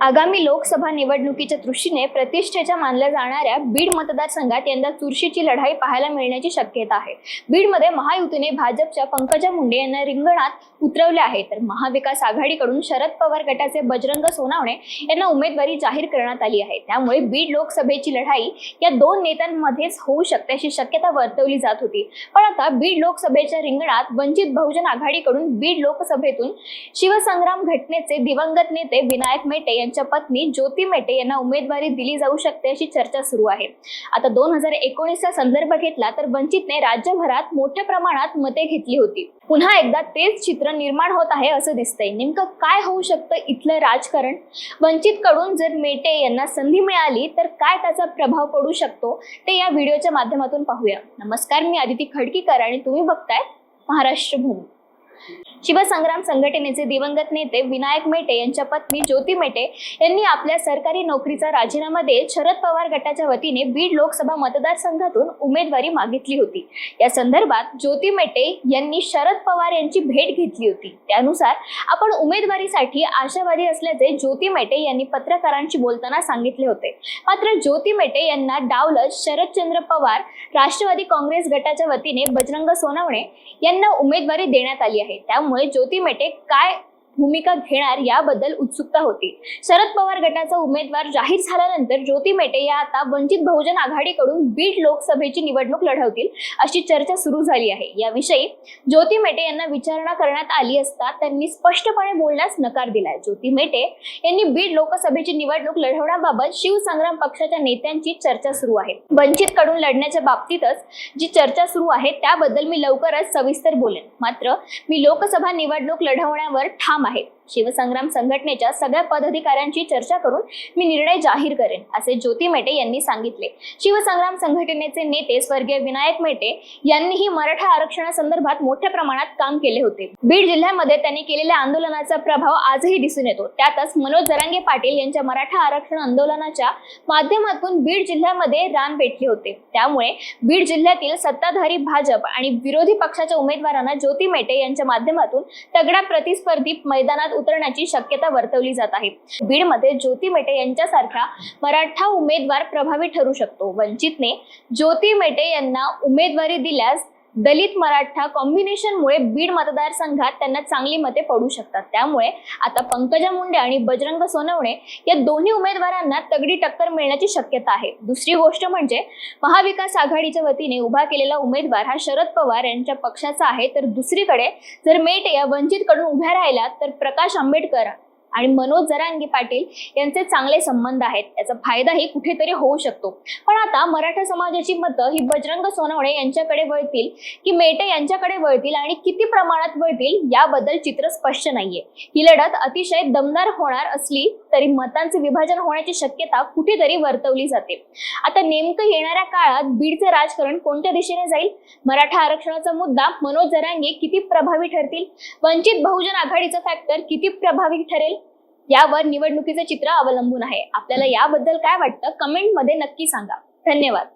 आगामी लोकसभा निवडणुकीच्या दृष्टीने प्रतिष्ठेच्या मानल्या जाणाऱ्या बीड मतदारसंघात यंदा चुरशीची लढाई पाहायला मिळण्याची शक्यता आहे. बीडमध्ये महायुतीने भाजपच्या पंकजा मुंडे यांना रिंगणात उतरवले आहे. तर महाविकास आघाडीकडून शरद पवार गटाचे बजरंग सोनावणे यांना उमेदवारी जाहीर करण्यात आली आहे. त्यामुळे बीड लोकसभेची लढाई या दोन नेत्यांमध्येच होऊ शकते अशी शक्यता वर्तवली जात होती. पण आता बीड लोकसभेच्या रिंगणात वंचित बहुजन आघाडीकडून बीड लोकसभेतून शिवसंग्राम घटनेचे दिवंगत नेते विनायक मेटे यांच्या पत्नी ज्योती मेटे यांना उमेदवारी दिली जाऊ शकते अशी चर्चा सुरू आहे. आता दोन हजार एकोणीसचा संदर्भ घेतला तर वंचितने राज्यभरात मोठ्या प्रमाणात मते घेतली होती. पुन्हा एकदा तेच चित्र निर्माण होत आहे असं दिसतंय. नेमकं काय होऊ शकतं इथलं राजकारण? वंचित कडून जर मेटे यांना संधी मिळाली तर काय त्याचा प्रभाव पडू शकतो? ते या व्हिडिओच्या माध्यमातून पाहूया. नमस्कार मी आदिती खडकीकर आणि तुम्ही बघताय महाराष्ट्र भूमी. शिवसंग्राम संघटनेचे दिवंगत नेते विनायक मेटे यांच्या पत्नी ज्योती मेटे यांनी आपल्या सरकारी नोकरीचा राजीनामा देत शरद पवार गटाच्या वतीने बीड लोकसभा मतदारसंघातून उमेदवारी मागितली होती. या संदर्भात ज्योती मेटे यांनी शरद पवार यांची भेट घेतली होती. त्यानुसार आपण उमेदवारीसाठी आशावादी असल्याचे ज्योती मेटे यांनी पत्रकारांशी बोलताना सांगितले होते. मात्र ज्योती मेटे यांना डावलत शरदचंद्र पवार राष्ट्रवादी काँग्रेस गटाच्या वतीने बजरंग सोनवणे यांना उमेदवारी देण्यात आली आहे. त्यामुळे ज्योती मेटे काय भूमिका घेणार याबद्दल उत्सुकता होती. शरद पवार गटाचा उमेदवार जाहीर झाल्यानंतर ज्योती मेटे या आता वंचित बहुजन आघाडीकडून बीड लोकसभेची निवडणूक लढवतील अशी चर्चा सुरू झाली आहे. याविषयी ज्योती मेटे यांना विचारणा करण्यात आली असता त्यांनी स्पष्टपणे बोलण्यास नकार दिलाय. ज्योती मेटे यांनी बीड लोकसभेची निवडणूक लढवण्याबाबत शिवसंग्राम पक्षाच्या नेत्यांची चर्चा सुरू आहे. वंचित कडून लढण्याच्या बाबतीतच जी चर्चा सुरू आहे त्याबद्दल मी लवकरच सविस्तर बोलेन. मात्र मी लोकसभा निवडणूक लढवण्यावर ठाम आहे शिवसंग्राम संघटनेच्या सगळ्या पदाधिकाऱ्यांची चर्चा करून मी निर्णय जाहीर करेन असे ज्योती मेटे यांनी सांगितले. शिवसंग्राम संघटनेचे नेते स्वर्गीय विनायक मेटे यांनीही मराठा आरक्षणासंदर्भात मोठ्या प्रमाणात काम केले होते. बीड जिल्ह्यामध्ये त्यांनी केलेल्या आंदोलनाचा प्रभाव आजही दिसून येतो. त्यातच मनोज जरांगे पाटील यांच्या मराठा आरक्षण आंदोलनाच्या माध्यमातून बीड जिल्ह्यामध्ये रान पेटले होते. त्यामुळे बीड जिल्ह्यातील सत्ताधारी भाजप आणि विरोधी पक्षाच्या उमेदवारांना ज्योती मेटे यांच्या माध्यमातून तगडा प्रतिस्पर्धी मैदानात उतरण्याची शक्यता वर्तवली जात आहे. बीडमध्ये ज्योती मेटे यांच्यासारखा मराठा उमेदवार प्रभावी ठरू शकतो. वंचितने ज्योती मेटे यांना उमेदवारी दिल्यास दलित मराठा कॉम्बिनेशनमुळे बीड मतदारसंघात त्यांना चांगली मते पडू शकतात. त्यामुळे आता पंकजा मुंडे आणि बजरंग सोनवणे या दोन्ही उमेदवारांना तगडी टक्कर मिळण्याची शक्यता आहे. दुसरी गोष्ट म्हणजे महाविकास आघाडीच्या वतीने उभा केलेला उमेदवार हा शरद पवार यांच्या पक्षाचा आहे. तर दुसरीकडे जर मेट या वंचितकडून उभ्या राहिला तर प्रकाश आंबेडकर आणि मनोज जरांगे पाटील यांचे चांगले संबंध आहेत. याचा फायदाही कुठेतरी होऊ शकतो. पण आता मराठा समाजाची मतं ही बजरंग सोनवणे यांच्याकडे वळतील की मेटे यांच्याकडे वळतील आणि किती प्रमाणात वळतील याबद्दल चित्र स्पष्ट नाहीये. ही लढत अतिशय दमदार होणार असली तरी मतांचे विभाजन होण्याची शक्यता कुठेतरी वर्तवली जाते. आता नेमकं येणाऱ्या काळात बीडचे राजकारण कोणत्या दिशेने जाईल? मराठा आरक्षणाचा मुद्दा मनोज जरांगे किती प्रभावी ठरतील? वंचित बहुजन आघाडीचा फॅक्टर किती प्रभावी ठरेल? यावर निवडणुकीचे चित्र अवलंबून आहे. आपल्याला याबद्दल काय वाटतं? कमेंटमध्ये नक्की सांगा. धन्यवाद.